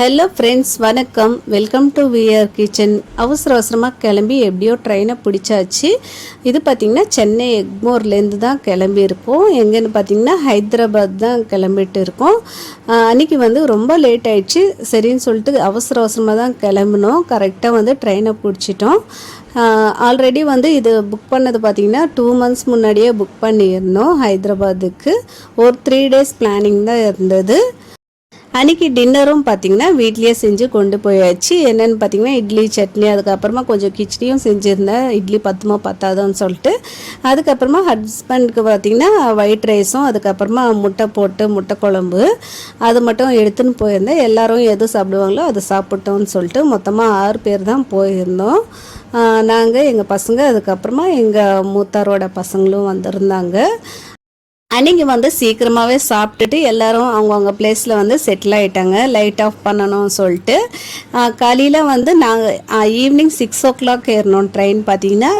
Hello friends வணக்கம். Welcome to வியர் kitchen அவசர அவசரமாக கிளம்பி எப்படியோ ட்ரெயினை பிடிச்சாச்சு. இது பார்த்திங்கன்னா சென்னை எக்மோர்லேருந்து தான் கிளம்பியிருக்கோம் எங்கேன்னு பார்த்தீங்கன்னா ஹைதராபாத் தான் கிளம்பிட்டு இருக்கோம். அன்றைக்கி வந்து ரொம்ப லேட் ஆயிடுச்சு. சரின்னு சொல்லிட்டு அவசர அவசரமாக தான் கிளம்பினோம். கரெக்டாக வந்து ட்ரெயினை பிடிச்சிட்டோம். ஆல்ரெடி வந்து இது புக் பண்ணது பார்த்திங்கன்னா டூ மந்த்ஸ் முன்னாடியே புக் பண்ணியிருந்தோம் ஹைதராபாத்துக்கு. ஒரு த்ரீ டேஸ் பிளானிங் தான் இருந்தது. அன்றைக்கி டின்னரும் பார்த்தீங்கன்னா வீட்லேயே செஞ்சு கொண்டு போயாச்சு. என்னென்னு பார்த்தீங்கன்னா இட்லி சட்னி அதுக்கப்புறமா கொஞ்சம் கிச்சடியும் செஞ்சுருந்தேன். இட்லி பத்துமா பத்தாதுன்னு சொல்லிட்டு. அதுக்கப்புறமா ஹஸ்பண்டுக்கு பார்த்தீங்கன்னா ஒயிட் ரைஸும் அதுக்கப்புறமா முட்டை போட்டு முட்டை குழம்பு. அது மட்டும் எடுத்துன்னு போயிருந்தேன். எல்லாரும் எது சாப்பிடுவாங்களோ அது சாப்பிட்டோம்னு சொல்லிட்டு மொத்தமாக ஆறு பேர் தான் போயிருந்தோம். நாங்கள் எங்கள் பசங்க அதுக்கப்புறமா எங்கள் மூத்தாரோட பசங்களும் வந்திருந்தாங்க. அன்னைக்கு வந்து சீக்கிரமாகவே சாப்பிட்டுட்டு எல்லாரும் அவங்கவுங்க பிளேஸில் வந்து செட்டில் ஆகிட்டாங்க லைட் ஆஃப் பண்ணணும்னு சொல்லிட்டு காலையில் வந்து நாங்கள் ஈவினிங் சிக்ஸ் ஓ கிளாக் ஏறினோம் ட்ரெயின் பார்த்தீங்கன்னா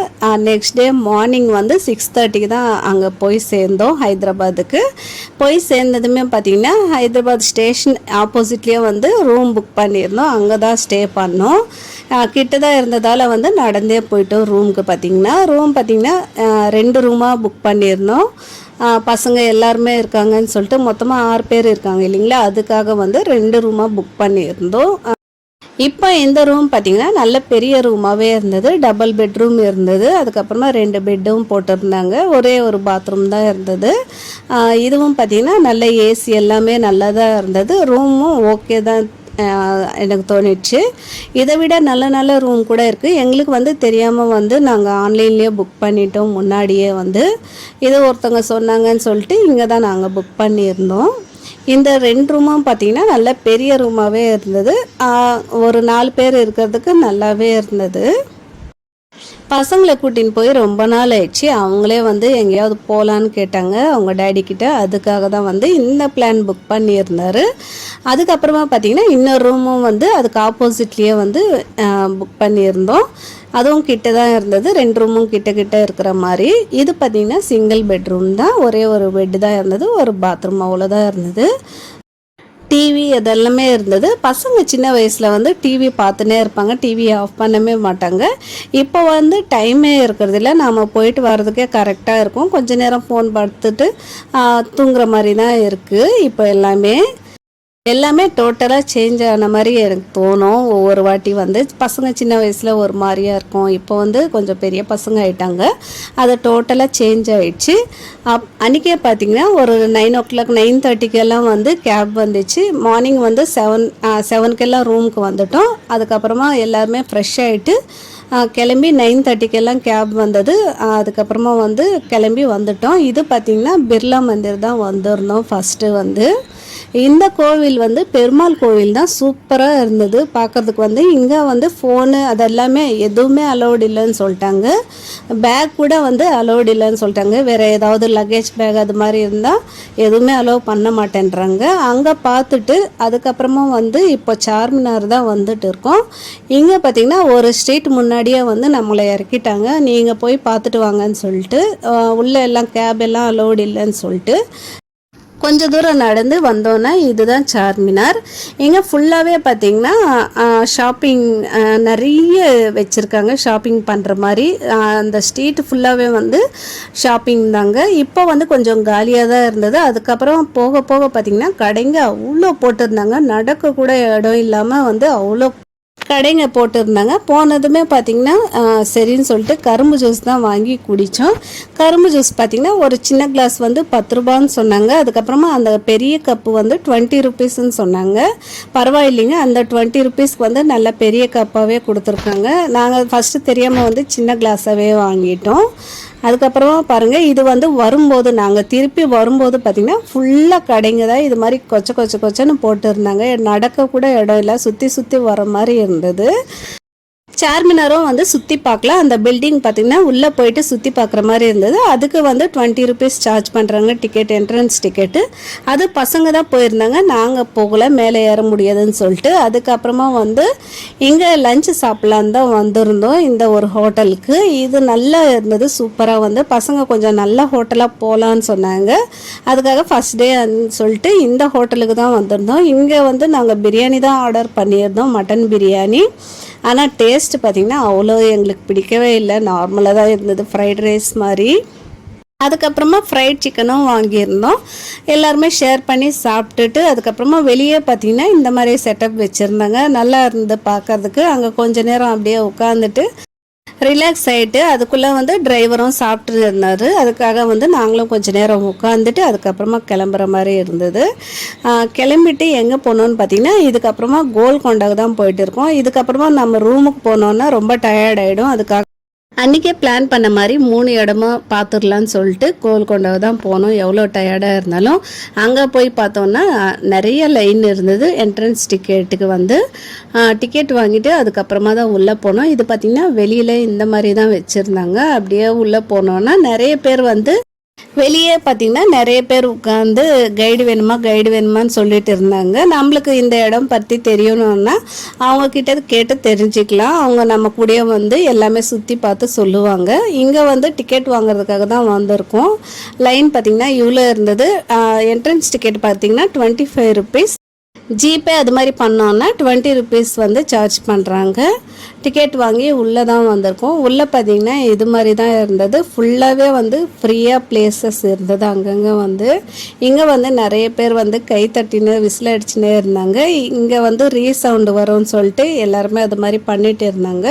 நெக்ஸ்ட் டே மார்னிங் வந்து சிக்ஸ் தேர்ட்டிக்கு தான் அங்கே போய் சேர்ந்தோம் ஹைதராபாத்துக்கு. போய் சேர்ந்ததுமே பார்த்தீங்கன்னா ஹைதராபாத் ஸ்டேஷன் ஆப்போசிட்லேயே வந்து ரூம் புக் பண்ணியிருந்தோம். அங்கே தான் ஸ்டே பண்ணோம். கிட்ட தான் இருந்ததால் வந்து நடந்தே போயிட்டோம் ரூமுக்கு பார்த்தீங்கன்னா ரூம் பார்த்தீங்கன்னா ரெண்டு ரூமாக புக் பண்ணியிருந்தோம். பசங்க எல்லாருமே இருக்காங்கன்னு சொல்லிட்டு மொத்தமாக ஆறு பேர் இருக்காங்க இல்லைங்களா? அதுக்காக வந்து ரெண்டு ரூமாக புக் பண்ணியிருந்தோம். இப்போ இந்த ரூம் பார்த்தீங்கன்னா நல்ல பெரிய ரூமாகவே இருந்தது. டபுள் பெட்ரூம் இருந்தது. அதுக்கப்புறமா ரெண்டு பெட்டும் போட்டிருந்தாங்க. ஒரே ஒரு பாத்ரூம் தான் இருந்தது. இதுவும் பார்த்தீங்கன்னா நல்ல ஏசி எல்லாமே நல்லா தான் இருந்தது ரூமும் ஓகே தான் எனக்கு தோணிடுச்சு. இதை விட நல்ல நல்ல ரூம் கூட இருக்குது எங்களுக்கு வந்து தெரியாமல் வந்து நாங்கள் ஆன்லைன்லேயே புக் பண்ணிட்டோம். முன்னாடியே வந்து இது ஒருத்தவங்க சொன்னாங்கன்னு சொல்லிட்டு இங்கே தான் நாங்கள் புக் பண்ணியிருந்தோம். இந்த ரெண்டு ரூமும் பார்த்தீங்கன்னா நல்ல பெரிய ரூமாகவே இருந்தது. ஒரு நாலு பேர் இருக்கிறதுக்கு நல்லாவே இருந்தது. பசங்களை கூட்டின்னு போய் ரொம்ப நாள் ஆயிடுச்சு. அவங்களே வந்து எங்கேயாவது போகலான்னு கேட்டாங்க. அவங்க டேடி கிட்ட அதுக்காக தான் வந்து இந்த பிளான் புக் பண்ணியிருந்தாரு. அதுக்கப்புறமா பார்த்தீங்கன்னா இன்னொரு ரூமும் வந்து அதுக்கு ஆப்போசிட்லேயே வந்து புக் பண்ணியிருந்தோம். அதுவும் கிட்ட தான் இருந்தது. ரெண்டு ரூமும் கிட்ட கிட்ட இருக்கிற மாதிரி. இது பார்த்தீங்கன்னா சிங்கிள் பெட்ரூம் தான். ஒரே ஒரு பெட்டு தான் இருந்தது. ஒரு பாத்ரூம் அவ்வளோதான் இருந்தது. டிவி அதெல்லாமே இருந்தது. பசங்க சின்ன வயசில் வந்து டிவி பார்த்துனே இருப்பாங்க. டிவியை ஆஃப் பண்ணவே மாட்டாங்க. இப்போ வந்து டைமே இருக்கிறதில்ல நாம் போயிட்டு வர்றதுக்கே கரெக்டாக இருக்கும். கொஞ்ச நேரம் ஃபோன் பார்த்துட்டு தூங்குற மாதிரி தான் இருக்குது இப்போ எல்லாமே எல்லாமே டோட்டலாக சேஞ்ச் ஆன மாதிரி எனக்கு தோணும். ஒவ்வொரு வாட்டி வந்து பசங்க சின்ன வயசில் ஒரு மாதிரியா இருக்கும். இப்போ வந்து கொஞ்சம் பெரிய பசங்க ஆயிட்டாங்க. அது டோட்டலாக சேஞ்ச் ஆயிடுச்சு. அப் அன்றைக்கே பார்த்தீங்கன்னா ஒரு நைன் ஓ கிளாக் நைன் தேர்ட்டிக்கெல்லாம் வந்து கேப் வந்துச்சு. மார்னிங் வந்து செவன் செவனுக்கெல்லாம் ரூமுக்கு வந்துட்டோம். அதுக்கப்புறமா எல்லாருமே ஃப்ரெஷ் ஆகிட்டு கிளம்பி நைன் தேர்ட்டிக்கெல்லாம் கேப் வந்தது. அதுக்கப்புறமா வந்து கிளம்பி வந்துட்டோம். இது பார்த்திங்கன்னா பிர்லா மந்திர் தான் வந்திருந்தோம் ஃபஸ்ட்டு வந்து. இந்த கோவில் வந்து பெருமாள் கோவில் தான் சூப்பராக இருந்தது. பார்க்கறதுக்கு வந்து இங்கே வந்து ஃபோனு அதெல்லாமே எதுவுமே அலோடு இல்லைன்னு சொல்லிட்டாங்க. பேக் கூட வந்து அலோடு இல்லைன்னு சொல்லிட்டாங்க. வேறு ஏதாவது லக்கேஜ் பேக் அது மாதிரி இருந்தால் எதுவுமே அலோவ் பண்ண மாட்டேன்றாங்க. அங்கே பார்த்துட்டு அதுக்கப்புறமா வந்து இப்போ சார்மினார் தான் வந்துட்டு இருக்கோம். இங்கே பார்த்தீங்கன்னா ஒரு ஸ்ட்ரீட் முன்னாடியே வந்து நம்மளை இறக்கிட்டாங்க. நீங்கள் போய் பார்த்துட்டு வாங்கன்னு சொல்லிட்டு உள்ளே எல்லாம் கேப் எல்லாம் அலோடு இல்லைன்னு சொல்லிட்டு. கொஞ்ச தூரம் நடந்து வந்தோன்னா இதுதான் சார்மினார் இங்கே ஃபுல்லாகவே பார்த்தீங்கன்னா ஷாப்பிங் நிறைய வச்சுருக்காங்க. ஷாப்பிங் பண்ணுற மாதிரி அந்த ஸ்ட்ரீட் ஃபுல்லாகவே வந்து ஷாப்பிங் தாங்க. இப்போ வந்து கொஞ்சம் காலியாக தான் இருந்தது. அதுக்கப்புறம் போக போக பார்த்தீங்கன்னா கடைங்க அவ்வளோ போட்டிருந்தாங்க. நடக்க கூட இடம் இல்லாமல் வந்து அவ்வளோ கடைங்க போட்டிருந்தாங்க. போனதுமே பார்த்தீங்கன்னா சரின்னு சொல்லிட்டு கரும்பு ஜூஸ் தான் வாங்கி குடித்தோம் கரும்பு ஜூஸ் பார்த்தீங்கன்னா ஒரு சின்ன கிளாஸ் வந்து பத்து ரூபான்னு சொன்னாங்க. அதுக்கப்புறமா அந்த பெரிய கப்பு வந்து டுவெண்ட்டி ருபீஸ்ன்னு சொன்னாங்க. பரவாயில்லைங்க. அந்த டுவெண்ட்டி ருபீஸ்க்கு வந்து நல்ல பெரிய கப்பாகவே கொடுத்துருக்காங்க. நாங்கள் ஃபஸ்ட்டு தெரியாமல் வந்து சின்ன கிளாஸாகவே வாங்கிட்டோம். அதுக்கப்புறமா பாருங்கள் இது வந்து வரும்போது நாங்கள் திருப்பி வரும்போது பார்த்திங்கன்னா ஃபுல்லாக கடைங்க தான். இது மாதிரி கொச்ச கொச்ச கொச்சன்னு போட்டுருந்தாங்க. நடக்கக்கூட நடக்க கூட இடம் இல்லை. சுற்றி சுற்றி வர மாதிரி இருந்தது. சார்மினாரும் வந்து சுற்றி பார்க்கலாம் அந்த பில்டிங் பார்த்திங்கன்னா உள்ளே போயிட்டு சுற்றி பார்க்குற மாதிரி இருந்தது. அதுக்கு வந்து டுவெண்ட்டி ருபீஸ் சார்ஜ் பண்ணுறாங்க டிக்கெட் என்ட்ரன்ஸ் டிக்கெட்டு அது பசங்க தான் போயிருந்தாங்க. நாங்கள் போகலை மேலே ஏற முடியாதுன்னு சொல்லிட்டு. அதுக்கப்புறமா வந்து இங்கே லஞ்சு சாப்பிட்லான்னு தான் வந்திருந்தோம் இந்த ஒரு ஹோட்டலுக்கு. இது நல்லா இருந்தது சூப்பராக வந்து. பசங்க கொஞ்சம் நல்ல ஹோட்டலாக போகலான்னு சொன்னாங்க. அதுக்காக ஃபஸ்ட் டே சொல்லிட்டு இந்த ஹோட்டலுக்கு தான் வந்திருந்தோம். இங்கே வந்து நாங்கள் பிரியாணி தான் ஆர்டர் பண்ணியிருந்தோம் மட்டன் பிரியாணி. ஆனால் டேஸ்ட் பார்த்திங்கன்னா அவ்வளோ எங்களுக்கு பிடிக்கவே இல்லை. நார்மலாக தான் இருந்தது ஃப்ரைட் ரைஸ் மாதிரி. அதுக்கப்புறமா ஃப்ரைட் சிக்கனும் வாங்கியிருந்தோம். எல்லாருமே ஷேர் பண்ணி சாப்பிட்டுட்டு அதுக்கப்புறமா வெளியே பார்த்தீங்கன்னா இந்த மாதிரி செட்டப் வச்சுருந்தாங்க. நல்லா இருந்தது பார்க்கறதுக்கு அங்கே கொஞ்ச நேரம் அப்படியே உட்காந்துட்டு ரிலாக்ஸ் ஆகிட்டு அதுக்குள்ளே வந்து டிரைவரும் சாப்பிட்டு இருந்தார். அதுக்காக வந்து நாங்களும் கொஞ்சம் நேரம் உட்காந்துட்டு அதுக்கப்புறமா கிளம்புற மாதிரி இருந்தது. கிளம்பிட்டு எங்கே போனோன்னு பார்த்தீங்கன்னா இதுக்கப்புறமா கோல்கொண்டாக்கு தான் போயிட்டு இருக்கோம். இதுக்கப்புறமா நம்ம ரூமுக்கு போனோன்னா ரொம்ப டயர்ட் ஆகிடும் அதுக்காக அன்றைக்கே பிளான் பண்ண மாதிரி மூணு இடமா பார்த்துடலான்னு சொல்லிட்டு கோல்கொண்டாவை தான் போனோம். எவ்வளோ டயர்டாக இருந்தாலும் அங்கே போய் பார்த்தோன்னா நிறைய லைன் இருந்தது. என்ட்ரன்ஸ் டிக்கெட்டுக்கு வந்து டிக்கெட் வாங்கிட்டு அதுக்கப்புறமா தான் உள்ளே போனோம். இது பார்த்திங்கன்னா வெளியில் இந்த மாதிரி தான் வச்சுருந்தாங்க. அப்படியே உள்ளே போனோன்னா நிறைய பேர் வந்து வெளியே பார்த்தீங்கன்னா நிறைய பேர் உட்காந்து கைடு வேணுமா கைடு வேணுமான்னு சொல்லிட்டு இருந்தாங்க. நம்மளுக்கு இந்த இடம் பற்றி தெரியணும்னா அவங்க கிட்ட கேட்டு தெரிஞ்சுக்கலாம். அவங்க நம்ம கூடயே வந்து எல்லாமே சுற்றி பார்த்து சொல்லுவாங்க. இங்கே வந்து டிக்கெட் வாங்குறதுக்காக தான் வந்திருக்கோம். லைன் பார்த்திங்கன்னா இவ்வளோ இருந்தது. என்ட்ரன்ஸ் டிக்கெட் பார்த்தீங்கன்னா டுவெண்ட்டி ஃபைவ் ருபீஸ் ஜிபே அது மாதிரி பண்ணோன்னா டுவெண்ட்டி ருபீஸ் வந்து சார்ஜ் பண்ணுறாங்க டிக்கெட் வாங்கி உள்ளே தான் வந்திருக்கோம். உள்ளே பார்த்தீங்கன்னா இது மாதிரி தான் இருந்தது. ஃபுல்லாகவே வந்து ஃப்ரீயாக பிளேசஸ் இருந்தது அங்கங்கே வந்து. இங்கே வந்து நிறைய பேர் வந்து கை தட்டின்னு விசில் அடிச்சுனே இருந்தாங்க. இங்கே வந்து ரீசவுண்டு வரும்னு சொல்லிட்டு எல்லாருமே அது மாதிரி பண்ணிகிட்டு இருந்தாங்க.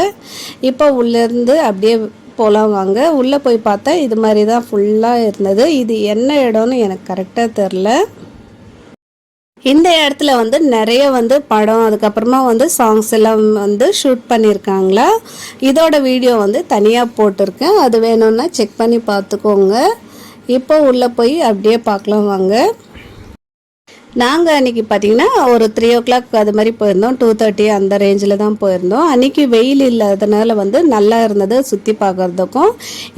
இப்போ உள்ளேருந்து அப்படியே போகலாம் வாங்க. உள்ளே போய் பார்த்தா இது மாதிரி தான் ஃபுல்லாக இருந்தது. இது என்ன இடம்னு எனக்கு கரெக்டாக தெரில. இந்த இடத்துல வந்து நிறைய வந்து படம் அதுக்கப்புறமா வந்து சாங்ஸ் எல்லாம் வந்து ஷூட் பண்ணியிருக்காங்களா? இதோட வீடியோ வந்து தனியாக போட்டிருக்கேன். அது வேணும்னா செக் பண்ணி பார்த்துக்கோங்க. இப்போ உள்ளே போய் அப்படியே பார்க்கலாம் வாங்க. நாங்கள் அன்றைக்கி பார்த்தீங்கன்னா ஒரு த்ரீ ஓ கிளாக் அது மாதிரி போயிருந்தோம். டூ தேர்ட்டி அந்த ரேஞ்சில் தான் போயிருந்தோம். அன்றைக்கி வெயில் இல்லாததுனால வந்து நல்லா இருந்தது சுற்றி பார்க்குறதுக்கும்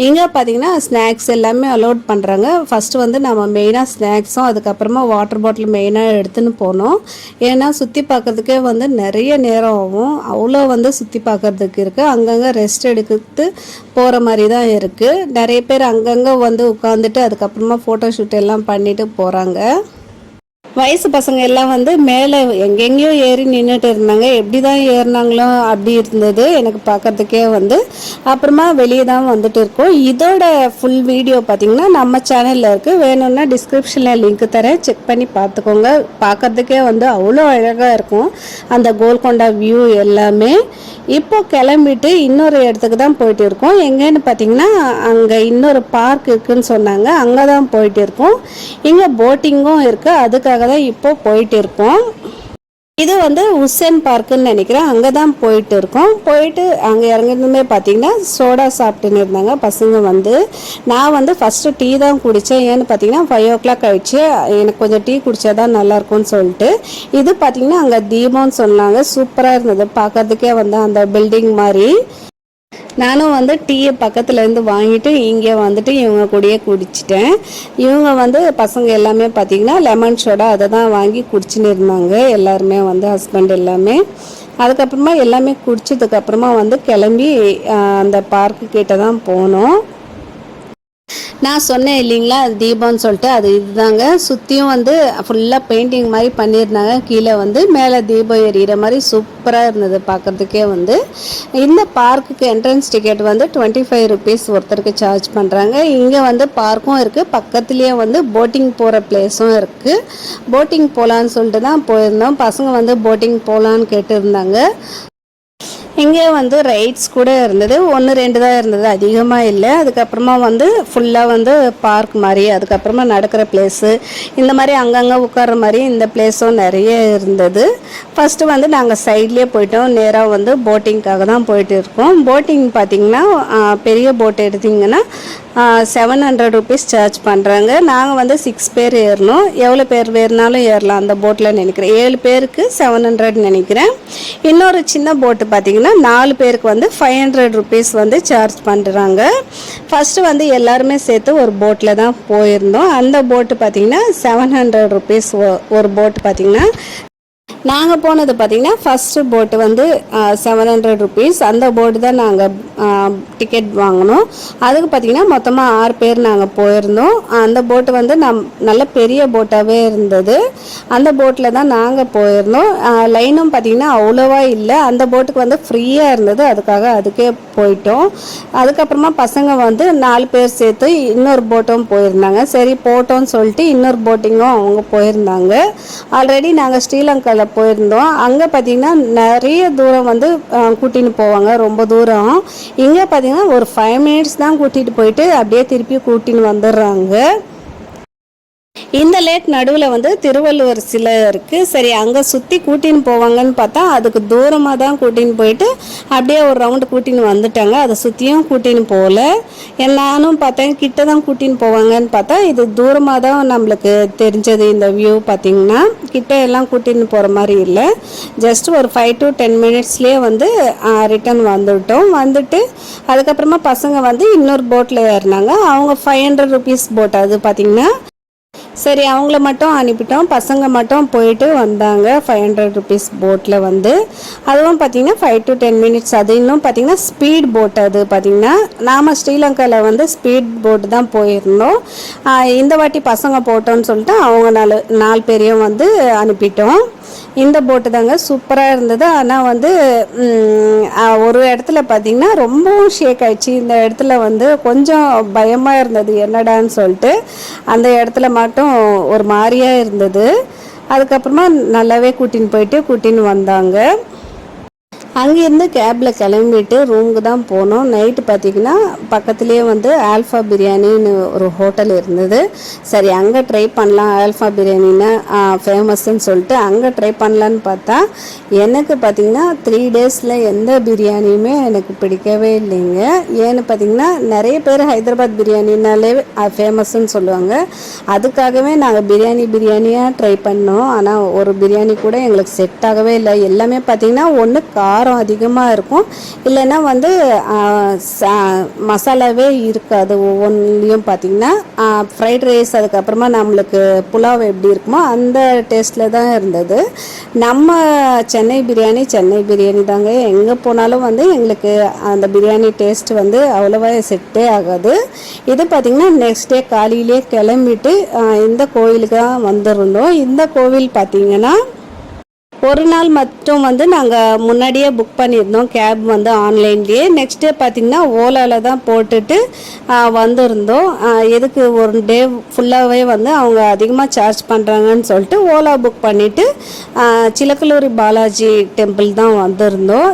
இங்கே பார்த்தீங்கன்னா ஸ்நாக்ஸ் எல்லாமே அலோட் பண்ணுறாங்க ஃபஸ்ட்டு வந்து நம்ம மெயினாக ஸ்நாக்ஸும் அதுக்கப்புறமா வாட்டர் பாட்டில் மெயினாக எடுத்துன்னு போனோம். ஏன்னா சுற்றி பார்க்குறதுக்கே வந்து நிறைய நேரம் ஆகும் அவ்வளோ வந்து சுற்றி பார்க்குறதுக்கு இருக்குது அங்கங்கே ரெஸ்ட் எடுக்கிறது போகிற மாதிரி தான் இருக்குது நிறைய பேர் அங்கங்கே வந்து உட்காந்துட்டு அதுக்கப்புறமா ஃபோட்டோ ஷூட் எல்லாம் பண்ணிவிட்டு போகிறாங்க வயசு பசங்க எல்லாம் வந்து மேலே எங்கெங்கேயோ ஏறி நின்றுட்டு இருந்தாங்க. எப்படி தான் ஏறினாங்களோ அப்படி இருந்தது. எனக்கு பார்க்கறதுக்கே வந்து அப்புறமா வெளியே தான் வந்துட்டு இருக்கோம். இதோட ஃபுல் வீடியோ பார்த்தீங்கன்னா நம்ம சேனலில் இருக்குது வேணும்னா டிஸ்கிரிப்ஷனில் லிங்க் தரேன். செக் பண்ணி பார்த்துக்கோங்க பார்க்கறதுக்கே வந்து அவ்வளோ அழகாக இருக்கும். அந்த கோல்கொண்டா வியூ எல்லாமே. இப்போ கிளம்பிட்டு இன்னொரு இடத்துக்கு தான் போயிட்டு இருக்கோம். எங்கேன்னு பார்த்தீங்கன்னா அங்கே இன்னொரு பார்க் இருக்குன்னு சொன்னாங்க. அங்கே தான் போயிட்டு இருக்கோம். இங்கே போட்டிங்கும் இருக்குது அதுக்காக தான் இப்போ போயிட்டு இருக்கோம். இது வந்து உசேன் பார்க்குன்னு நினைக்கிறேன். அங்கே தான் போயிட்டு இருக்கோம். போயிட்டு அங்கே இறங்கினதுமே பார்த்தீங்கன்னா சோடா சாப்பிட்டுன்னு இருந்தாங்க. பசங்க வந்து நான் வந்து ஃபஸ்ட்டு டீ தான் குடித்தேன் ஏன்னு பார்த்தீங்கன்னா ஃபைவ் ஓ கிளாக் ஆயிடுச்சு. எனக்கு கொஞ்சம் டீ குடித்தா தான் நல்லாயிருக்கும்னு சொல்லிட்டு. இது பார்த்தீங்கன்னா அங்கே தீபம்னு சொன்னாங்க. சூப்பராக இருந்தது. பார்க்கறதுக்கே வந்து அந்த பில்டிங் மாதிரி. நானும் வந்து டீயை பக்கத்துலேருந்து வாங்கிட்டு இங்கே வந்துட்டு இவங்க கூடயே குடிச்சிட்டேன். இவங்க வந்து பசங்க எல்லாமே பார்த்தீங்கன்னா லெமன் சோடா அதை தான் வாங்கி குடிச்சுன்னு இருந்தாங்க. எல்லாருமே வந்து ஹஸ்பண்ட் எல்லாமே. அதுக்கப்புறமா எல்லாமே குடிச்சதுக்கப்புறமா வந்து கிளம்பி அந்த பார்க்கு கிட்ட தான் போனோம். நான் சொன்னேன் இல்லைங்களா அது தீபம்னு சொல்லிட்டு அது இதுதாங்க. சுற்றியும் வந்து ஃபுல்லாக பெயிண்டிங் மாதிரி பண்ணியிருந்தாங்க. கீழே வந்து மேலே தீபம் எரியிற மாதிரி சூப்பராக இருந்தது பார்க்குறதுக்கே வந்து. இந்த பார்க்குக்கு என்ட்ரன்ஸ் டிக்கெட் வந்து டுவெண்ட்டி ஃபைவ் ருபீஸ் ஒருத்தருக்கு சார்ஜ் பண்ணுறாங்க இங்கே வந்து பார்க்கும் இருக்குது பக்கத்துலேயே வந்து போட்டிங் போகிற பிளேஸும் இருக்குது போட்டிங் போகலான்னு சொல்லிட்டு தான் போயிருந்தோம். பசங்க வந்து போட்டிங் போகலான்னு கேட்டிருந்தாங்க. இங்கே வந்து ரைட்ஸ் கூட இருந்தது. ஒன்று ரெண்டு தான் இருந்தது. அதிகமாக இல்லை. அதுக்கப்புறமா வந்து ஃபுல்லாக வந்து பார்க் மாதிரி அதுக்கப்புறமா நடக்கிற பிளேஸு இந்த மாதிரி அங்கங்கே உட்கார்ற மாதிரி இந்த பிளேஸும் நிறைய இருந்தது. ஃபஸ்ட்டு வந்து நாங்கள் சைட்லேயே போயிட்டோம். நேராக வந்து போட்டிங்க்காக தான் போயிட்டு இருக்கோம். போட்டிங் பார்த்திங்கன்னா பெரிய போட் எடுத்திங்கன்னா செவன் ஹண்ட்ரட் ருபீஸ் சார்ஜ் பண்ணுறாங்க நாங்கள் வந்து சிக்ஸ் பேர் ஏறணும். எவ்வளோ பேர் வேறுனாலும் ஏறலாம் அந்த போட்டில் நினைக்கிறேன். ஏழு பேருக்கு செவன் ஹண்ட்ரட் நினைக்கிறேன். இன்னொரு சின்ன போட்டு பார்த்திங்கன்னா பார்த்தீங்கன்னா நாலு பேருக்கு வந்து ஃபைவ் ஹண்ட்ரட் ருபீஸ் வந்து சார்ஜ் பண்ணுறாங்க ஃபஸ்ட்டு வந்து எல்லாருமே சேர்த்து ஒரு போட்டில் தான் போயிருந்தோம். அந்த போட்டு பார்த்திங்கன்னா செவன் ஹண்ட்ரட் ருபீஸ் ஒரு போட்டு பார்த்திங்கன்னா நாங்கள் போனது பார்த்திங்கன்னா ஃபஸ்ட்டு போட்டு வந்து செவன் ஹண்ட்ரட் ருபீஸ் அந்த போட்டு தான் நாங்கள் டிக்கெட் வாங்கினோம். அதுக்கு பார்த்திங்கன்னா மொத்தமாக ஆறு பேர் நாங்கள் போயிருந்தோம். அந்த போட்டு வந்து நம் நல்ல பெரிய போட்டாகவே இருந்தது. அந்த போட்டில் தான் நாங்கள் போயிருந்தோம். லைனும் பார்த்திங்கன்னா அவ்வளோவா இல்லை. அந்த போட்டுக்கு வந்து ஃப்ரீயாக இருந்தது. அதுக்காக அதுக்கே போயிட்டோம். அதுக்கப்புறமா பசங்க வந்து நாலு பேர் சேர்த்து இன்னொரு போட்டும் போயிருந்தாங்க. சரி போட்டோம்னு சொல்லிட்டு இன்னொரு போட்டிங்கும் அவங்க போயிருந்தாங்க. ஆல்ரெடி நாங்கள் ஸ்ரீலங்காவில் போயிருந்தோம். அங்கே பார்த்திங்கன்னா நிறைய தூரம் வந்து கூட்டின்னு போவாங்க. ரொம்ப தூரம். இங்கே பார்த்தீங்கன்னா ஒரு ஃபைவ் மினிட்ஸ் தான் கூட்டிகிட்டு போயிட்டு அப்படியே திருப்பி கூட்டின்னு வந்துடுறாங்க. இந்த லேக் நடுவில் வந்து திருவள்ளுவர் சிலை இருக்குது சரி அங்கே சுற்றி கூட்டின்னு போவாங்கன்னு பார்த்தா அதுக்கு தூரமாக தான் கூட்டின்னு போயிட்டு அப்படியே ஒரு ரவுண்டு கூட்டின்னு வந்துட்டாங்க. அதை சுற்றியும் கூட்டின்னு போகல. நானும் பார்த்தேன் கிட்ட தான் கூட்டின்னு போவாங்கன்னு பார்த்தா இது தூரமாக தான் நம்மளுக்கு தெரிஞ்சது இந்த வியூ பார்த்திங்கன்னா. கிட்ட எல்லாம் கூட்டின்னு போகிற மாதிரி இல்லை. ஜஸ்ட் ஒரு ஃபைவ் டு டென் மினிட்ஸ்லேயே வந்து ரிட்டன் வந்துவிட்டோம் வந்துட்டு அதுக்கப்புறமா பசங்க வந்து இன்னொரு போட்டில் ஏறினாங்க. அவங்க ஃபைவ் ஹண்ட்ரட் ருபீஸ் போட் அது பார்த்திங்கன்னா சரி அவங்கள மட்டும் அனுப்பிட்டோம். பசங்க மட்டும் போயிட்டு வந்தாங்க. ஃபைவ் ஹண்ட்ரட் ருபீஸ் போட்டில் வந்து. அதுவும் பார்த்திங்கன்னா ஃபைவ் டு டென் மினிட்ஸ் அது இன்னும் பார்த்திங்கன்னா ஸ்பீட் போட் அது பார்த்திங்கன்னா நாம் ஸ்ரீலங்காவில் வந்து ஸ்பீட் போட்டு தான் போயிருந்தோம். இந்த வாட்டி பசங்க போட்டோன்னு சொல்லிட்டு அவங்க நாலு நாலு பேரையும் வந்து அனுப்பிட்டோம். இந்த போட்டு தாங்க சூப்பராக இருந்தது. ஆனால் வந்து ஒரு இடத்துல பார்த்திங்கன்னா ரொம்பவும் ஷேக் ஆயிடுச்சு. இந்த இடத்துல வந்து கொஞ்சம் பயமாக இருந்தது. என்னடான்னு சொல்லிட்டு அந்த இடத்துல மட்டும் ஒரு மாதிரியாக இருந்தது. அதுக்கப்புறமா நல்லாவே கூட்டின்னு போயிட்டு கூட்டின்னு வந்தாங்க. அங்கேருந்து கேபில் கிளம்பிட்டு ரூமுக்கு தான் போனோம். நைட்டு பார்த்திங்கன்னா பக்கத்துலேயே வந்து ஆல்ஃபா பிரியாணின்னு ஒரு ஹோட்டல் இருந்தது. சரி அங்கே ட்ரை பண்ணலாம். ஆல்ஃபா பிரியாணின்னு ஃபேமஸ்ன்னு சொல்லிட்டு அங்கே ட்ரை பண்ணலான்னு பார்த்தா எனக்கு பார்த்திங்கன்னா த்ரீ டேஸில் எந்த பிரியாணியுமே எனக்கு பிடிக்கவே இல்லைங்க. ஏன்னு பார்த்திங்கன்னா நிறைய பேர் ஹைதராபாத் பிரியாணினாலே ஃபேமஸ்ன்னு சொல்லுவாங்க. அதுக்காகவே நாங்கள் பிரியாணி பிரியாணியாக ட்ரை பண்ணோம். ஆனால் ஒரு பிரியாணி கூட எங்களுக்கு செட் ஆகவே இல்லை. எல்லாமே பார்த்திங்கன்னா ஒன்று காரம். காரம் அதிகமாக இருக்கும். இல்லைன்னா வந்து மசாலாவே இருக்காது ஒவ்வொன்றுலேயும் பார்த்திங்கன்னா ஃப்ரைட் ரைஸ் அதுக்கப்புறமா நம்மளுக்கு புலாவ் எப்படி இருக்குமோ அந்த டேஸ்ட்டில் தான் இருந்தது. நம்ம சென்னை பிரியாணி சென்னை பிரியாணி தாங்க. எங்கே போனாலும் வந்து எங்களுக்கு அந்த பிரியாணி டேஸ்ட் வந்து அவ்வளோவா செட்டே ஆகாது. இது பார்த்திங்கன்னா நெக்ஸ்ட் டே காலையிலே கிளம்பிட்டு இந்த கோயிலுக்கு தான் வந்துருந்தோம். இந்த கோவில் பார்த்திங்கன்னா ஒரு நாள் மட்டும் வந்து நாங்கள் முன்னாடியே புக் பண்ணியிருந்தோம். கேப் வந்து ஆன்லைன்லேயே நெக்ஸ்ட் டே பார்த்திங்கன்னா ஓலாவில் தான் போட்டுட்டு வந்திருந்தோம். எதுக்கு ஒரு டே ஃபுல்லாகவே வந்து அவங்க அதிகமாக சார்ஜ் பண்ணுறாங்கன்னு சொல்லிட்டு ஓலா புக் பண்ணிவிட்டு சிலக்கலூரி பாலாஜி டெம்பிள் தான் வந்திருந்தோம்.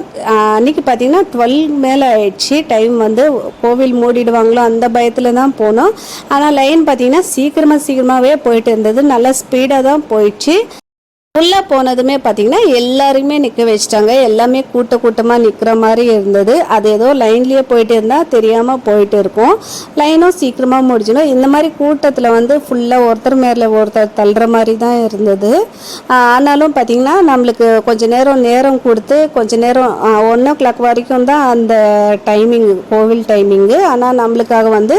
அன்றைக்கி பார்த்திங்கன்னா டுவெல் மேலே ஆயிடுச்சு. டைம் வந்து கோவில் மூடிடுவாங்களோ அந்த பயத்தில் தான் போனோம். ஆனால் லைன் பார்த்திங்கன்னா சீக்கிரமாக சீக்கிரமாகவே போயிட்டு இருந்தது. நல்லா ஸ்பீடாக தான் போயிடுச்சு. உள்ளே போனதுமே பார்த்தீங்கன்னா எல்லாருமே நிற்க வச்சிட்டாங்க. எல்லாமே கூட்ட கூட்டமாக நிற்கிற மாதிரி இருந்தது. அது ஏதோ லைன்லேயே போயிட்டு இருந்தால் தெரியாமல் போயிட்டு இருக்கும். லைனும் சீக்கிரமாக முடிஞ்சிடும். இந்த மாதிரி கூட்டத்தில் வந்து ஃபுல்லாக ஒருத்தர் மேலே ஒருத்தர் தள்ளுற மாதிரி தான் இருந்தது. ஆனாலும் பார்த்திங்கன்னா நம்மளுக்கு கொஞ்சம் நேரம் நேரம் கொடுத்து கொஞ்சம் நேரம் ஒன் ஓ கிளாக் வரைக்கும் தான் அந்த டைமிங் கோவில் டைமிங்கு ஆனால் நம்மளுக்காக வந்து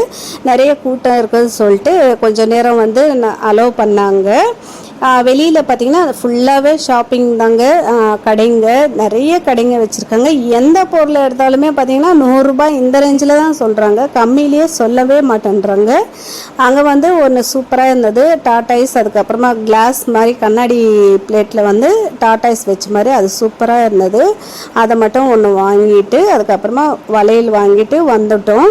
நிறைய கூட்டம் இருக்குதுன்னு சொல்லிட்டு கொஞ்சம் நேரம் வந்து அலோவ் பண்ணாங்க. வெளியில் பார்த்தீங்கன்னா ஃபுல்லாகவே ஷாப்பிங் தாங்க. கடைங்க. நிறைய கடைங்க வச்சுருக்காங்க. எந்த பொருளை எடுத்தாலுமே பார்த்தீங்கன்னா நூறுரூபா இந்த ரேஞ்சில் தான் சொல்கிறாங்க கம்மியிலேயே சொல்லவே மாட்டேன்றாங்க. அங்கே வந்து ஒன்று சூப்பராக இருந்தது. டாட்டாய்ஸ் அதுக்கப்புறமா கிளாஸ் மாதிரி கண்ணாடி பிளேட்டில் வந்து டாட்டாய்ஸ் வச்ச மாதிரி அது சூப்பராக இருந்தது. அதை மட்டும் ஒன்று வாங்கிட்டு அதுக்கப்புறமா வளையல் வாங்கிட்டு வந்துட்டோம்.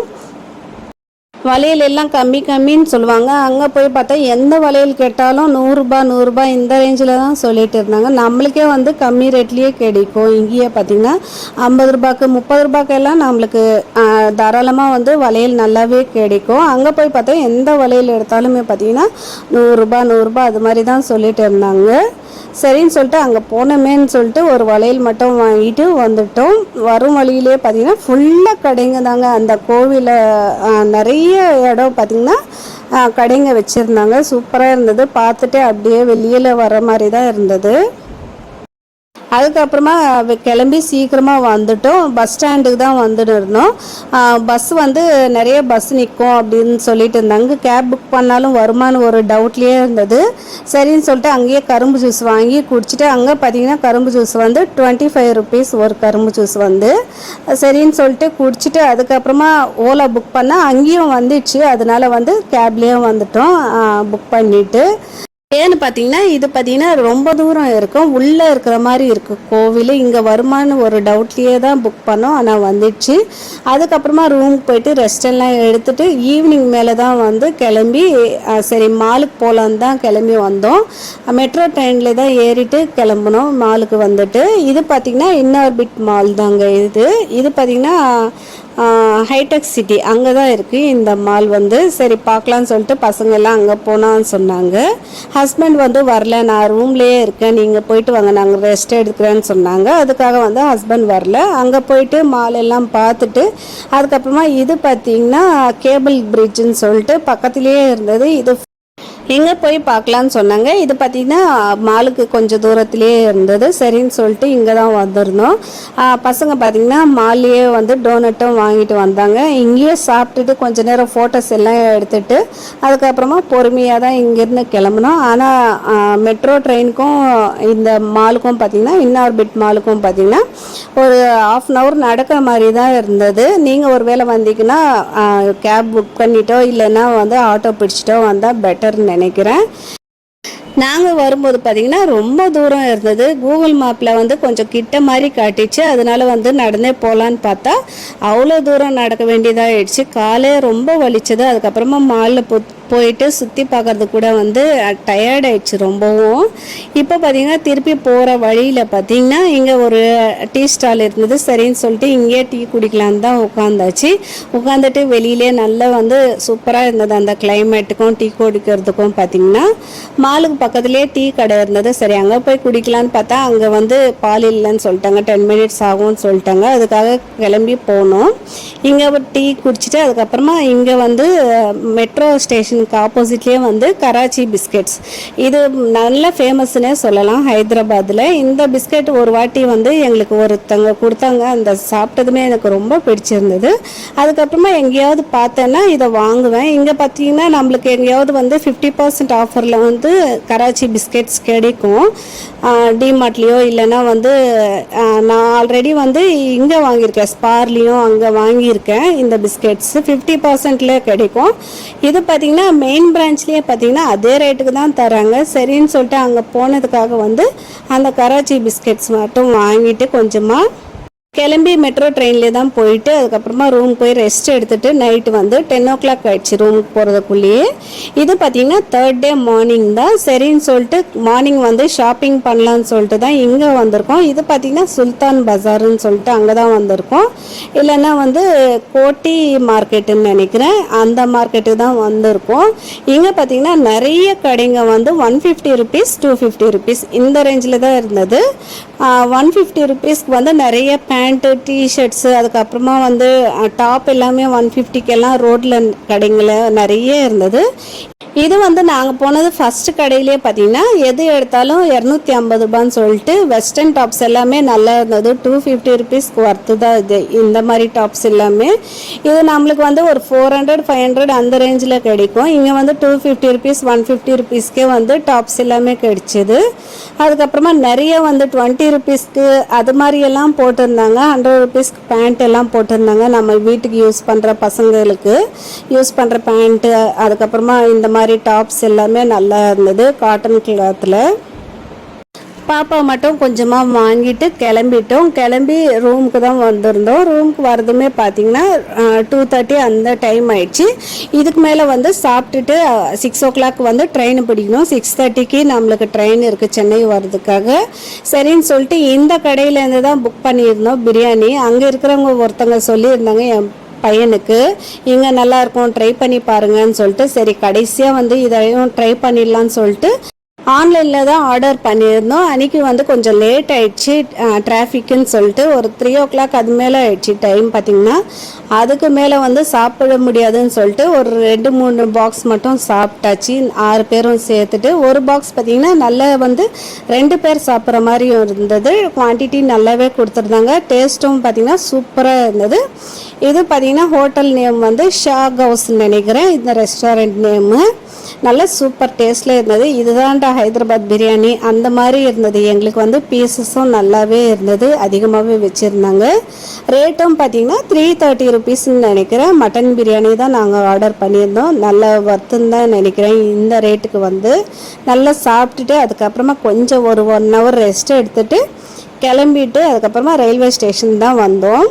வளையல் எல்லாம் கம்மி கம்மின்னு சொல்லுவாங்க. அங்கே போய் பார்த்தா எந்த வளையல் கேட்டாலும் நூறுரூபா நூறுரூபா இந்த ரேஞ்சில் தான் சொல்லிட்டு இருந்தாங்க. நம்மளுக்கே வந்து கம்மி ரேட்லேயே கிடைக்கும். இங்கேயே பார்த்திங்கன்னா ஐம்பது ரூபாய்க்கு முப்பது ரூபாய்க்கெல்லாம் நம்மளுக்கு தாராளமாக வந்து வளையல் நல்லாவே கிடைக்கும். அங்கே போய் பார்த்தா எந்த வளையல் எடுத்தாலுமே பார்த்திங்கன்னா நூறுரூபா நூறுரூபா அது மாதிரி தான் சொல்லிட்டு இருந்தாங்க. சரின்னு சொல்லிட்டு அங்கே போனோமேன்னு சொல்லிட்டு ஒரு வளையல் மட்டும் வாங்கிட்டு வந்துட்டோம். வரும் வழியிலே பார்த்திங்கன்னா ஃபுல்லாக கடைங்க தாங்க. அந்த கோவிலில் நிறைய இடம் பார்த்திங்கன்னா கடைங்க வச்சுருந்தாங்க. சூப்பராக இருந்தது. பார்த்துட்டு அப்படியே வெளியில் வர மாதிரி தான் இருந்தது. அதுக்கப்புறமா கிளம்பி சீக்கிரமாக வந்துட்டோம். பஸ் ஸ்டாண்டுக்கு தான் வந்துட்டு இருந்தோம். பஸ் வந்து நிறைய பஸ் நிற்கும் அப்படின்னு சொல்லிட்டு இருந்தாங்க. கேப் புக் பண்ணாலும் வருமானு ஒரு டவுட்லேயே இருந்தது. சரின்னு சொல்லிட்டு அங்கேயே கரும்பு ஜூஸ் வாங்கி குடிச்சிட்டு அங்கே பார்த்தீங்கன்னா கரும்பு ஜூஸ் வந்து டுவெண்ட்டி ஃபைவ் ருபீஸ் ஒரு கரும்பு ஜூஸ் வந்து. சரின்னு சொல்லிட்டு குடிச்சிட்டு அதுக்கப்புறமா ஓலா புக் பண்ணால் அங்கேயும் வந்துடுச்சு அதனால வந்து கேப்லேயும் வந்துட்டோம். புக் பண்ணிவிட்டு ஏன்னு பார்த்தீங்கன்னா இது பார்த்தீங்கன்னா ரொம்ப தூரம் இருக்கும். உள்ளே இருக்கிற மாதிரி இருக்குது கோவில் இங்கே வருமானு ஒரு டவுட்லேயே தான் புக் பண்ணோம். ஆனால் வந்துடுச்சு அதுக்கப்புறமா ரூமுக்கு போயிட்டு ரெஸ்ட் எல்லாம் எடுத்துட்டு ஈவினிங் மேலே தான் வந்து கிளம்பி சரி மாலுக்கு போகலான்னு தான் கிளம்பி வந்தோம். மெட்ரோ ட்ரெயினில் தான் ஏறிட்டு கிளம்புனோம் மாலுக்கு வந்துட்டு. இது பார்த்தீங்கன்னா இன்னார்பிட் மால் தாங்க இது. இது பார்த்தீங்கன்னா ஹைடெக் சிட்டி அங்கே தான் இருக்குது இந்த மால் வந்து சரி பார்க்கலான்னு சொல்லிட்டு பசங்க எல்லாம் அங்கே போனான்னு சொன்னாங்க. ஹஸ்பண்ட் வந்து வரல நான் ரூம்லேயே இருக்கேன் நீங்கள் போயிட்டு வாங்க நாங்கள் ரெஸ்ட் எடுக்கிறேன்னு சொன்னாங்க. அதுக்காக வந்து ஹஸ்பண்ட் வரல. அங்கே போயிட்டு மால் எல்லாம் பார்த்துட்டு அதுக்கப்புறமா இது பார்த்தீங்கன்னா கேபிள் பிரிட்ஜுன்னு சொல்லிட்டு பக்கத்துலேயே இருந்தது. இது எங்கே போய் பார்க்கலான்னு சொன்னாங்க. இது பார்த்திங்கன்னா மாலுக்கு கொஞ்சம் தூரத்துலேயே இருந்தது. சரின்னு சொல்லிட்டு இங்கே தான் வந்திருந்தோம் பசங்க பார்த்தீங்கன்னா மால்லையே வந்து டோனட்டும் வாங்கிட்டு வந்தாங்க. இங்கேயே சாப்பிட்டுட்டு கொஞ்ச நேரம் ஃபோட்டோஸ் எல்லாம் எடுத்துட்டு அதுக்கப்புறமா பொறுமையாக தான் இங்கேருந்து கிளம்புனோம். ஆனால் மெட்ரோ ட்ரெயினுக்கும் இந்த மாலுக்கும் பார்த்திங்கன்னா இன்னார்பிட் மாலுக்கும் பார்த்திங்கன்னா ஒரு ஆஃப் அன் ஹவர் நடக்கிற மாதிரி தான் இருந்தது. நீங்கள் ஒரு வேளை வந்தீங்கன்னா கேப் புக் பண்ணிட்டோ இல்லைன்னா வந்து ஆட்டோ பிடிச்சிட்டோ வந்தால் பெட்டர்னு நினைக்கிறேன். நாங்கள் வரும்போது பார்த்தீங்கன்னா ரொம்ப தூரம் இருந்தது. கூகுள் மேப்பில் வந்து கொஞ்சம் கிட்ட மாதிரி காட்டிச்சு. அதனால வந்து நடந்தே போகலான்னு பார்த்தா அவ்வளோ தூரம் நடக்க வேண்டியதாகிடுச்சு காலே ரொம்ப வலிச்சது. அதுக்கப்புறமா மாலில் போ போயிட்டு சுற்றி பார்க்கறது கூட வந்து டயர்ட் ஆயிடுச்சு ரொம்பவும். இப்போ பார்த்திங்கன்னா திருப்பி போகிற வழியில் பார்த்தீங்கன்னா இங்கே ஒரு டீ ஸ்டால் இருந்தது. சரின்னு சொல்லிட்டு இங்கேயே டீ குடிக்கலான்னு தான் உட்காந்தாச்சு. உட்காந்துட்டு வெளியிலே நல்லா வந்து சூப்பராக இருந்தது. அந்த கிளைமேட்டுக்கும் டீ குடிக்கிறதுக்கும் பார்த்தீங்கன்னா மாலுக்கு பக்கத்துலேயே டீ கடை இருந்தது. சரி அங்கே போய் குடிக்கலான்னு பார்த்தா அங்கே வந்து பால் இல்லைன்னு சொல்லிட்டாங்க. டென் மினிட்ஸ் ஆகும்னு சொல்லிட்டாங்க. அதுக்காக கிளம்பி போனோம். இங்கே ஒரு டீ குடிச்சிட்டு அதுக்கப்புறமா இங்கே வந்து மெட்ரோ ஸ்டேஷன் ஸ்டேஷனுக்கு ஆப்போசிட்லேயே வந்து கராச்சி பிஸ்கெட்ஸ் இது நல்ல ஃபேமஸ்னே சொல்லலாம். ஹைதராபாத்தில் இந்த பிஸ்கெட் ஒரு வாட்டி வந்து எங்களுக்கு ஒருத்தங்க கொடுத்தாங்க. அந்த சாப்பிட்டதுமே எனக்கு ரொம்ப பிடிச்சிருந்தது. அதுக்கப்புறமா எங்கேயாவது பார்த்தேன்னா இதை வாங்குவேன். இங்கே பார்த்தீங்கன்னா நம்மளுக்கு எங்கேயாவது வந்து ஃபிஃப்டி பர்சன்ட் ஆஃபரில் வந்து கராச்சி பிஸ்கெட்ஸ் கிடைக்கும். டிமார்ட்லேயோ இல்லைன்னா வந்து நான் ஆல்ரெடி வந்து இங்கே வாங்கியிருக்கேன். ஸ்பார்லேயும் அங்கே வாங்கியிருக்கேன் இந்த பிஸ்கெட்ஸ் ஃபிஃப்டி பர்சன்ட்ல கிடைக்கும். இது பார்த்தீங்கன்னா மெயின் பிரான்ச்லேயே பார்த்தீங்கன்னா அதே ரேட்டுக்கு தான் தராங்க. சரின்னு சொல்லிட்டு அங்கே போனதுக்காக வந்து அந்த கராச்சி பிஸ்கெட்ஸ் மட்டும் வாங்கிட்டு கொஞ்சமாக கிளம்பி மெட்ரோ ட்ரெயின்லேயே தான் போயிட்டு அதுக்கப்புறமா ரூம் போய் ரெஸ்ட் எடுத்துட்டு நைட்டு வந்து டென் ஓ கிளாக் ஆயிடுச்சு ரூமுக்கு போகிறதுக்குள்ளேயே இது பார்த்தீங்கன்னா தேர்ட் டே மார்னிங் தான். சரின்னு சொல்லிட்டு மார்னிங் வந்து ஷாப்பிங் பண்ணலான்னு சொல்லிட்டு தான் இங்கே வந்திருக்கோம். இது பார்த்தீங்கன்னா சுல்தான் பஜாருன்னு சொல்லிட்டு அங்கே தான் வந்திருக்கோம். இல்லைன்னா வந்து கோட்டி மார்க்கெட்டுன்னு நினைக்கிறேன். அந்த மார்க்கெட்டு தான் வந்திருக்கோம். இங்கே பார்த்தீங்கன்னா நிறைய கடைங்க வந்து one fifty rupees two fifty rupees இந்த ரேஞ்சில் தான் இருந்தது. ஒன் ஃபிஃப்டி ருபீஸ்க்கு வந்து நிறைய பேண்ட் பேண்ட்டு டிஷர்ட்ஸு அதுக்கப்புறமா வந்து டாப் எல்லாமே ஒன் ஃபிஃப்டிக்கெல்லாம் ரோட்டில் கடைங்கள நிறைய இருந்தது. இது வந்து நாங்கள் போனது ஃபஸ்ட்டு கடையிலே பார்த்தீங்கன்னா எது எடுத்தாலும் இரநூத்தி ஐம்பது ரூபான்னு சொல்லிட்டு வெஸ்டர்ன் டாப்ஸ் எல்லாமே நல்லா இருந்தது. டூ ஃபிஃப்டி ருபீஸ்க்கு ஒர்த்து தான் இது. இந்த மாதிரி டாப்ஸ் எல்லாமே. இது நம்மளுக்கு வந்து ஒரு ஃபோர் ஹண்ட்ரட் ஃபைவ் ஹண்ட்ரட் அந்த ரேஞ்சில் கிடைக்கும். இங்கே வந்து two fifty rupees one fifty ருபீஸ்க்கே வந்து டாப்ஸ் எல்லாமே கிடைச்சிது. அதுக்கப்புறமா நிறைய வந்து டுவெண்ட்டி ருபீஸ்க்கு அது மாதிரியெல்லாம் போட்டிருந்தாங்க. போட்டிருந்தாங்க ஹண்ட்ரட் ருபீஸ்க்கு பேண்ட் எல்லாம் போட்டிருந்தாங்க. நம்ம வீட்டுக்கு யூஸ் பண்ணுற பசங்களுக்கு யூஸ் பண்ணுற பேண்ட்டு அதுக்கப்புறமா இந்த மாதிரி டாப்ஸ் எல்லாமே நல்லா இருந்தது. காட்டன் கிளாத்தில் பாப்பா மட்டும் கொஞ்சமாக வாங்கிட்டு கிளம்பிட்டோம். கிளம்பி ரூமுக்கு தான் வந்திருந்தோம். ரூமுக்கு வரதுமே பார்த்தீங்கன்னா டூ தேர்ட்டி அந்த டைம் ஆயிடுச்சு. இதுக்கு மேலே வந்து சாப்பிட்டுட்டு சிக்ஸ் ஓ கிளாக் வந்து ட்ரெயின் பிடிக்கணும். சிக்ஸ் தேர்ட்டிக்கு நம்மளுக்கு ட்ரெயின் இருக்குது சென்னை வர்றதுக்காக. சரின்னு சொல்லிட்டு இந்த கடையிலேருந்து தான் புக் பண்ணியிருந்தோம் பிரியாணி. அங்கே இருக்கிறவங்க ஒருத்தங்க சொல்லியிருந்தாங்க என் பையனுக்கு இங்கே நல்லாயிருக்கும் ட்ரை பண்ணி பாருங்கன்னு சொல்லிட்டு. சரி கடைசியாக வந்து இதையும் ட்ரை பண்ணிடலான்னு சொல்லிட்டு ஆன்லைனில் தான் ஆர்டர் பண்ணியிருந்தோம். அன்றைக்கி வந்து கொஞ்சம் லேட் ஆகிடுச்சு டிராஃபிக்குன்னு சொல்லிட்டு ஒரு த்ரீ ஓ கிளாக் அது மேலே ஆயிடுச்சு டைம் பார்த்திங்கன்னா அதுக்கு மேலே வந்து சாப்பிட முடியாதுன்னு சொல்லிட்டு ஒரு ரெண்டு மூணு பாக்ஸ் மட்டும் சாப்பிட்டாச்சு. ஆறு பேரும் சேர்த்துட்டு ஒரு பாக்ஸ் பார்த்திங்கன்னா நல்லா வந்து ரெண்டு பேர் சாப்பிட்ற மாதிரியும் இருந்தது. குவான்டிட்டி நல்லாவே கொடுத்துருந்தாங்க. டேஸ்ட்டும் பார்த்திங்கன்னா சூப்பராக இருந்தது. இது பார்த்திங்கன்னா ஹோட்டல் நேம் வந்து ஷாக் ஹவுஸ்ன்னு நினைக்கிறேன். இந்த ரெஸ்டாரண்ட் நேமு நல்ல சூப்பர் டேஸ்ட்டில் இருந்தது. இதுதான்டா ஹைதராபாத் பிரியாணி அந்த மாதிரி இருந்தது. எங்களுக்கு வந்து பீசஸும் நல்லாவே இருந்தது. அதிகமாகவே வச்சுருந்தாங்க. ரேட்டும் பார்த்தீங்கன்னா த்ரீ தேர்ட்டி ருபீஸ்ன்னு நினைக்கிறேன். மட்டன் பிரியாணி தான் நாங்கள் ஆர்டர் பண்ணியிருந்தோம். நல்ல ஒர்த்துன்னு தான் நினைக்கிறேன். இந்த ரேட்டுக்கு வந்து நல்லா சாப்பிட்டுட்டு அதுக்கப்புறமா கொஞ்சம் ஒரு ஒன் ஹவர் ரெஸ்ட் எடுத்துட்டு கிளம்பிட்டு அதுக்கப்புறமா ரயில்வே ஸ்டேஷன் தான் வந்தோம்.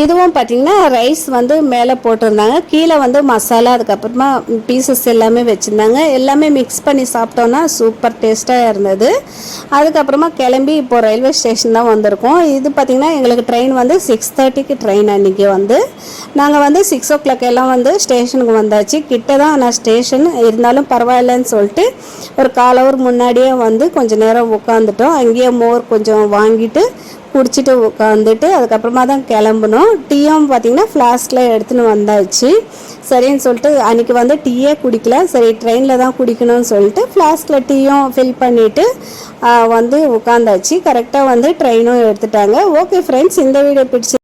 இதுவும் பார்த்திங்கன்னா ரைஸ் வந்து மேலே போட்டிருந்தாங்க. கீழே வந்து மசாலா அதுக்கப்புறமா பீசஸ் எல்லாமே வச்சுருந்தாங்க. எல்லாமே மிக்ஸ் பண்ணி சாப்பிட்டோன்னா சூப்பர் டேஸ்ட்டாக இருந்தது. அதுக்கப்புறமா கிளம்பி இப்போ ரயில்வே ஸ்டேஷன் தான் வந்திருக்கோம். இது பார்த்திங்கன்னா எங்களுக்கு ட்ரெயின் வந்து சிக்ஸ் தேர்ட்டிக்கு ட்ரெயின் அன்றைக்கி வந்து. நாங்கள் வந்து சிக்ஸ் ஓ கிளாக் எல்லாம் வந்து ஸ்டேஷனுக்கு வந்தாச்சு. கிட்ட தான் ஆனால் ஸ்டேஷன் இருந்தாலும் பரவாயில்லன்னு சொல்லிட்டு ஒரு கால் ஹவர் முன்னாடியே வந்து கொஞ்சம் நேரம் உட்காந்துட்டோம் அங்கேயே மோர் கொஞ்சம் வாங்கிட்டு குடிச்சிட்டு உட்காந்துட்டு அதுக்கப்புறமா தான் கிளம்புனோம். டீயும் பார்த்திங்கன்னா ஃப்ளாஸ்கில் எடுத்துன்னு வந்தாச்சு. சரின்னு சொல்லிட்டு அன்றைக்கி வந்து டீயே குடிக்கல. சரி ட்ரெயினில் தான் குடிக்கணும்னு சொல்லிட்டு ஃப்ளாஸ்கில் டீயும் ஃபில் பண்ணிவிட்டு வந்து உட்காந்தாச்சு கரெக்டாக வந்து ட்ரெயினும் எடுத்துட்டாங்க. ஓகே ஃப்ரெண்ட்ஸ் இந்த வீடியோ பிடிச்சி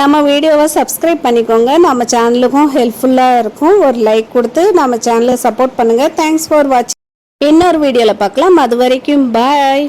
நம்ம வீடியோவை சப்ஸ்கிரைப் பண்ணிக்கோங்க. நம்ம சேனலுக்கும் ஹெல்ப்ஃபுல்லாக இருக்கும். ஒரு லைக் கொடுத்து நம்ம சேனலை சப்போர்ட் பண்ணுங்கள் தேங்க்ஸ் ஃபார் வாட்சிங் இன்னொரு வீடியோவில் பார்க்கலாம். அது வரைக்கும் பாய்